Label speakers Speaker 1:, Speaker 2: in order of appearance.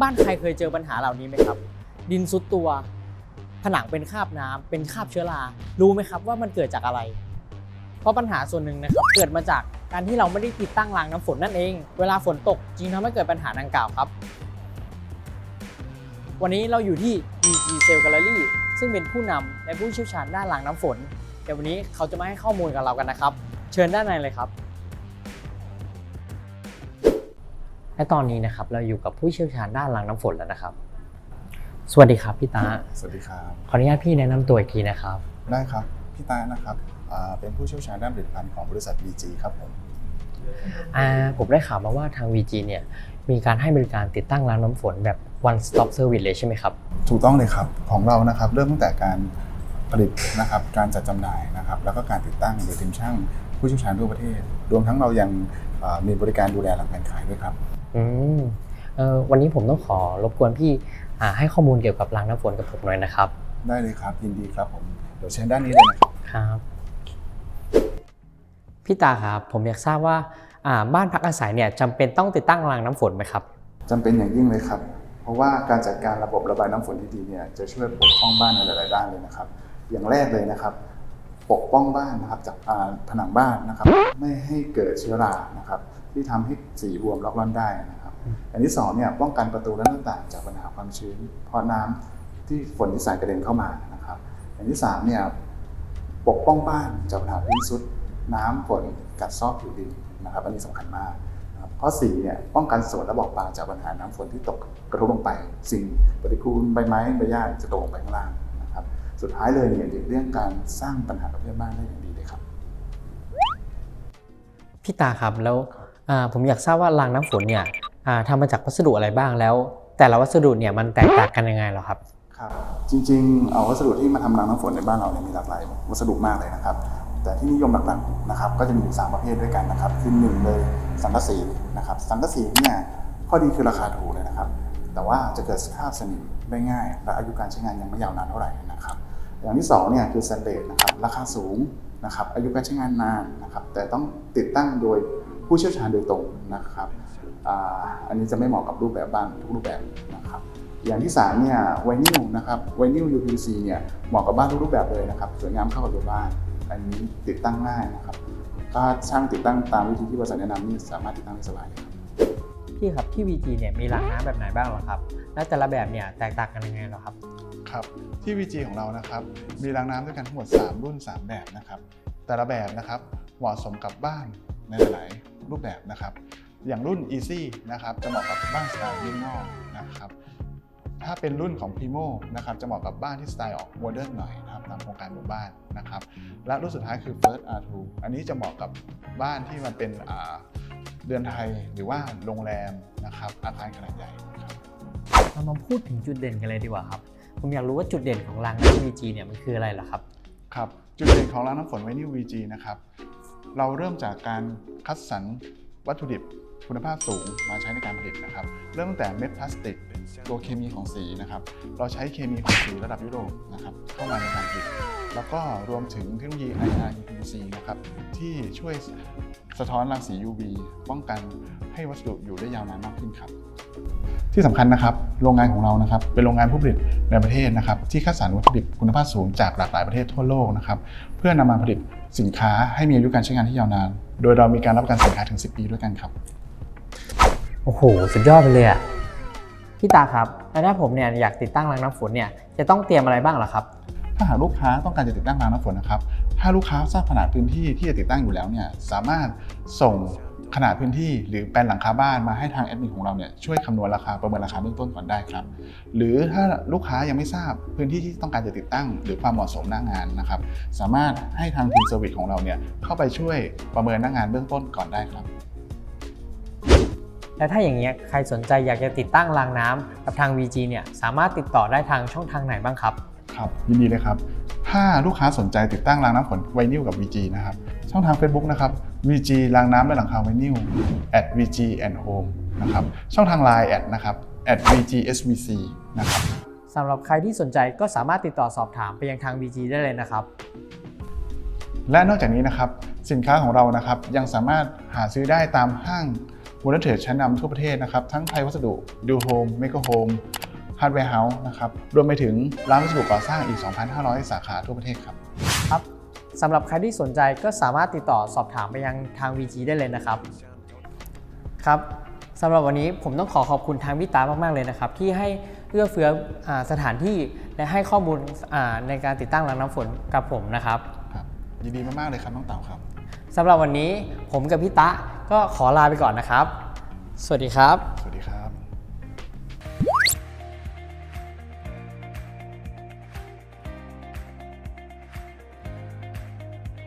Speaker 1: บ้านใครเคยเจอปัญหาเหล่านี้ไหมครับ ดินซุดตัว ผนังเป็นคราบน้ำเป็นคราบเชื้อรารู้ไหมครับว่ามันเกิดจากอะไร เพราะปัญหาส่วนหนึ่งนะครับเกิดมาจากการที่เราไม่ได้ติดตั้งรางน้ำฝนนั่นเอง เวลาฝนตกจึงทำให้เกิดปัญหาดังกล่าวครับ วันนี้เราอยู่ที่ EG Cell Gallery ซึ่งเป็นผู้นำและผู้เชี่ยวชาญด้านรางน้ำฝนเดี๋ยววันนี้เขาจะมาให้ข้อมูลกับเรากันนะครับ เชิญด้านในเลยครับ และตอนนี้นะครับเราอยู่กับผู้เชี่ยวชาญด้านรางน้ำฝนแล้วนะครับ สวัสดีครับพี่ตา
Speaker 2: สวัสดีครับ
Speaker 1: ขออนุญาตพี่แนะนำตัวอีกทีนะครับ
Speaker 2: ได้ครับพี่ตานะครับอ่าเป็นผู้เชี่ยวชาญด้านผลิตภัณฑ์ของบริษัท VG ครับผม
Speaker 1: อ่าผมได้ข่าวมาว่าทาง VG เนี่ยมีการให้บริการติดตั้งรางน้ำฝนแบบ one stop service เลยใช่ไหมครับ
Speaker 2: ถูกต้องเลยครับของเรานะครับเริ่มตั้งแต่การผลิตนะครับการจัดจำหน่ายนะครับแล้วก็การติดตั้งโดยทีมช่างผู้เชี่ยวชาญทั่วประเทศ รวมทั้งเรายังอ่ามีบริการดูแลหลังการขายด้วยครับ
Speaker 1: อืมเอ่อวันนี้ผมต้องขอรบกวนพี่อ่าให้ข้อมูลเกี่ยวกับรางน้ำฝนกับผมหน่อยนะครับ
Speaker 2: ได้เลยครับยินดีครับผมเดี๋ยวเชิญด้านนี้เลยนะครับ
Speaker 1: ครับ พี่ตาครับผมอยากทราบว่าอ่าบ้านพักอาศัยเนี่ยจำเป็นต้องติดตั้งรางน้ำฝนไหมครับ
Speaker 2: จำเป็นอย่างยิ่งเลยครับ เพราะว่าการจัดการระบบระบายน้ำฝนที่ดีเนี่ยจะช่วยปกป้องบ้านในหลาย ๆ ด้านเลยนะครับ อย่างแรกเลยนะครับ ปกป้องบ้านนะครับจากอ่าผนังบ้านนะครับ ไม่ให้เกิดเชื้อรานะครับ ที่ทำให้สีบวมล็อกล่อนได้นะครับ อันที่สองเนี่ยป้องกันประตูและหน้าต่างจากปัญหาความชื้น เพราะน้ำที่ฝนที่สายกระเด็นเข้ามานะครับอย่างที่สามเนี่ยปกป้องบ้านจากปัญหาพื้นซุดน้ำฝนกัดซอกผิวดินนะครับ อันนี้สำคัญมากนะครับข้อสี่เนี่ยป้องกันสวนและบ่อปลาจากปัญหาน้ำฝนที่ตกกระทบลงไป สิ่งปฏิกูลใบไม้ใบหญ้าจะตกลงไปข้างล่างนะครับ สุดท้ายเลยเนี่ยเลี่ยงการสร้างปัญหากับเพื่อนบ้านได้อย่างดีเลยครับ
Speaker 1: พี่ตาครับแล้ว ผมอยากทราบว่ารางน้ำฝนเนี่ยอ่าทำมาจากวัสดุอะไรบ้างแล้ว แต่ละวัสดุเนี่ยมันแตกต่างกันยังไงหรอครับ
Speaker 2: ครับจริงๆเอาวัสดุที่มาทำรางน้ำฝนในบ้านเราเนี่ยมีหลากหลายวัสดุมากเลยนะครับ แต่ที่นิยมหลักๆนะครับก็จะมีอยู่สามประเภทด้วยกันนะครับคือหนึ่งเลยสังกะสีนะครับสังกะสีเนี่ยข้อดีคือราคาถูกเลยนะครับ แต่ว่าจะเกิดสภาพสนิมได้ง่าย และอายุการใช้งานยังไม่ยาวนานเท่าไหร่นะครับ อย่างที่สองเนี่ยคือสแตนเลสนะครับราคาสูงนะครับอายุการใช้งานนานนะครับแต่ต้องติดตั้งโดย ผู้เชี่ยวชาญโดยตรงนะครับอ่าอันนี้จะไม่เหมาะกับรูปแบบบ้านทุกรูปแบบนะครับอย่างที่3เนี่ยไวนิลนะครับไวนิล UPVC เนี่ยเหมาะกับบ้านทุกรูปแบบเลยนะครับสวยงามเข้ากับตัวบ้าน อันนี้ติดตั้งง่ายนะครับถ้าช่างติดตั้งตามวิธีที่บริษัทแนะนำนี่สามารถติดตั้งได้สบายเลยครับ
Speaker 1: พี่ครับที่ VG เนี่ยมีรางน้ำแบบไหนบ้างเหรอครับ และแต่ละแบบเนี่ยแตกต่างกันยังไงเหรอครับ
Speaker 2: ครับที่ VG ของเรานะครับมีรางน้ำด้วยกันทั้งหมด 3 รุ่น 3 แบบนะครับแต่ละแบบนะครับเหมาะสมกับบ้านในหลายๆ รูปแบบนะครับ อย่างรุ่น Easy นะครับจะเหมาะกับบ้านสไตล์มินิมอลนะครับถ้าเป็นรุ่นของ Primo นะครับจะเหมาะกับบ้านที่สไตล์ออกโมเดิร์นหน่อยนะครับตามโครงการหมู่บ้านนะครับและรุ่นสุดท้ายคือ First R2 อันนี้จะเหมาะกับบ้านที่มันเป็นอ่าเรือนไทยหรือว่าโรงแรมนะครับอาคารขนาดใหญ่นะครับ
Speaker 1: เรามาพูดถึงจุดเด่นกันเลยดีกว่าครับ ผมอยากรู้ว่าจุดเด่นของรางน้ำ VG เนี่ยมันคืออะไรเหรอครับ
Speaker 2: ครับจุดเด่นของร้านน้ำฝนไวนิล VG นะครับ เราเริ่มจากการคัดสรรวัตถุดิบคุณภาพสูงมาใช้ในการผลิตนะครับ เริ่มแต่เม็ดพลาสติก ตัวเคมีของสีนะครับ เราใช้เคมีของสีระดับยุโรปนะครับเข้ามาในการผลิต แล้วก็รวมถึงเทคโนโลยี IR UPVC นะครับที่ช่วยสะท้อนรังสี UV ป้องกันให้วัสดุอยู่ได้ยาวนานมากขึ้นครับ ที่สำคัญนะครับโรงงานของเรานะครับเป็นโรงงานผู้ผลิตในประเทศนะครับ ที่คัดสรรวัตถุดิบคุณภาพสูงจากหลากหลายประเทศทั่วโลกนะครับเพื่อนำมาผลิต สินค้าให้มีอายุการใช้งานที่ยาวนาน โดยเรามีการรับประกันสินค้าถึง 10 ปีด้วยกันครับ
Speaker 1: โอ้โห สุดยอดไปเลยอะพี่ตาครับ แล้วถ้าผมเนี่ยอยากติดตั้งรางน้ำฝนเนี่ย จะต้องเตรียมอะไรบ้างเหรอครับ
Speaker 2: ถ้าหากลูกค้าต้องการจะติดตั้งรางน้ำฝนนะครับ ถ้าลูกค้าทราบขนาดพื้นที่ที่จะติดตั้งอยู่แล้วเนี่ย สามารถส่ง ขนาดพื้นที่หรือแปลนหลังคาบ้านมาให้ทางแอดมินของเราเนี่ยช่วยคำนวณราคาประเมินราคาเบื้องต้นก่อนได้ครับ หรือถ้าลูกค้ายังไม่ทราบพื้นที่ที่ต้องการจะติดตั้ง หรือความเหมาะสมหน้างานนะครับ สามารถให้ทางทีมเซอร์วิสของเราเนี่ยเข้าไปช่วยประเมินหน้างานเบื้องต้นก่อนได้ครับ
Speaker 1: แล้วถ้าอย่างเงี้ยใครสนใจอยากจะติดตั้งรางน้ำกับทาง VG เนี่ยสามารถติดต่อได้ทางช่องทางไหนบ้างครับ
Speaker 2: ครับยินดีเลยครับ ถ้าลูกค้าสนใจติดตั้งรางน้ำฝนไวนิลกับ VG นะครับ ช่องทาง Facebook นะครับ VG รางน้ำและหลังคาไวนิล at VG and Home นะครับช่องทาง Line แอดนะครับ at VG SVC นะครับ
Speaker 1: สำหรับใครที่สนใจก็สามารถติดต่อสอบถามไปยังทาง VG ได้เลยนะครับ
Speaker 2: และนอกจากนี้นะครับ สินค้าของเรานะครับยังสามารถหาซื้อได้ตามห้างมูลนิธิชั้นนำทั่วประเทศนะครับ ทั้งไทยวัสดุดูโฮมเมก a โฮมฮาร์ดแวร์เฮาส์นะครับรวมไปถึงร้านวัสดุก่อสร้างอีก 2,500 สาขาทั่วประเทศครับ
Speaker 1: ครับ สำหรับใครที่สนใจก็สามารถติดต่อสอบถามไปยังทาง VG ได้เลยนะครับ ครับสำหรับวันนี้ผมต้องขอขอบคุณทางพี่ตามาก ๆ เลยนะครับ ที่ให้เอื้อเฟื้ออาสถานที่และให้ข้อมูลอ่าในการติดตั้งรางน้ำฝนกับผมนะครับ
Speaker 2: ครับ ยินดีมาก ๆ เลยครับน้องเต่าครับ
Speaker 1: สำหรับวันนี้ผมกับพี่ตะก็ขอลาไปก่อนนะครับ สวัสดีครับ
Speaker 2: สวัสดีครับ